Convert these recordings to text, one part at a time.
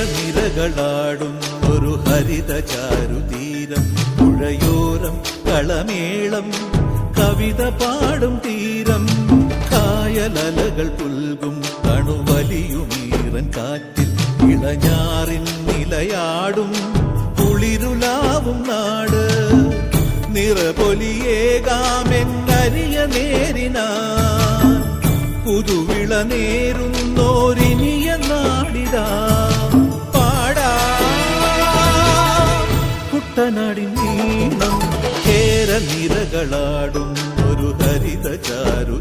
കേരനിരകളാടും ഒരു ഹരിത ചാരുതീരം പുഴയോരം കളമേളം കവിത പാടും തീരം കായലലകൾ പുൽകും കണുവലിയുമീറൻ കാറ്റിൽ ഇളഞ്ഞാറിൻ നിലയാടും കുളിരുലാവും നാട്. നിറപൊലിയേകാമെന്നരിയ നേരിനാ. പുതുവിള നേരുന്നോരിനിയ നാടിതാ പാടാ. കുട്ടനാടിൻ നീണം കേരനിരകളാടും ഒരു ഹരിത ചാരുതീരം പുഴയോരം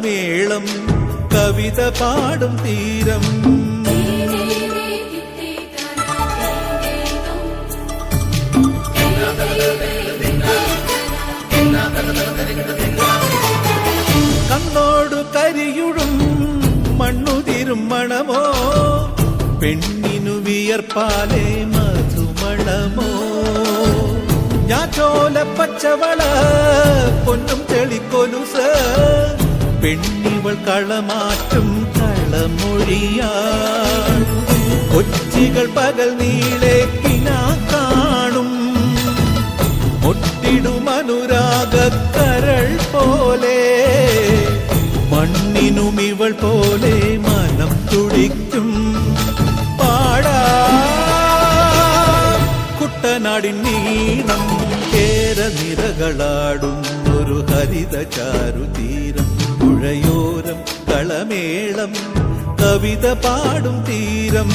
കളമേളം കവിത പാടും തീരം. കണ്ണോടു കരിയുടും മണ്ണുതിരും മണമോ? പെണ്ണിനു വിയർപ്പാലെ മധുമണമോ? ഞാറ്റോല പച്ചവള പൊന്നും ചെളിക്കൊലുസ് പെണ്ണിവൾ കളമാറ്റും കളമൊഴിയാ കൊച്ചികൾ പകൽ നീളെ കിനാ കാണും മുട്ടിടുമനുരാഗക്കരൾ പോലെ മണ്ണിനും ഇവൾ പോലെ മനം തുടിക്കും പാടാ കുട്ടനാടിൻ നീണം കേരനിരകളാടും ഒരു ഹരിത ചാരുതീരം പുഴയോരം കളമേളം കവിത പാടും തീരം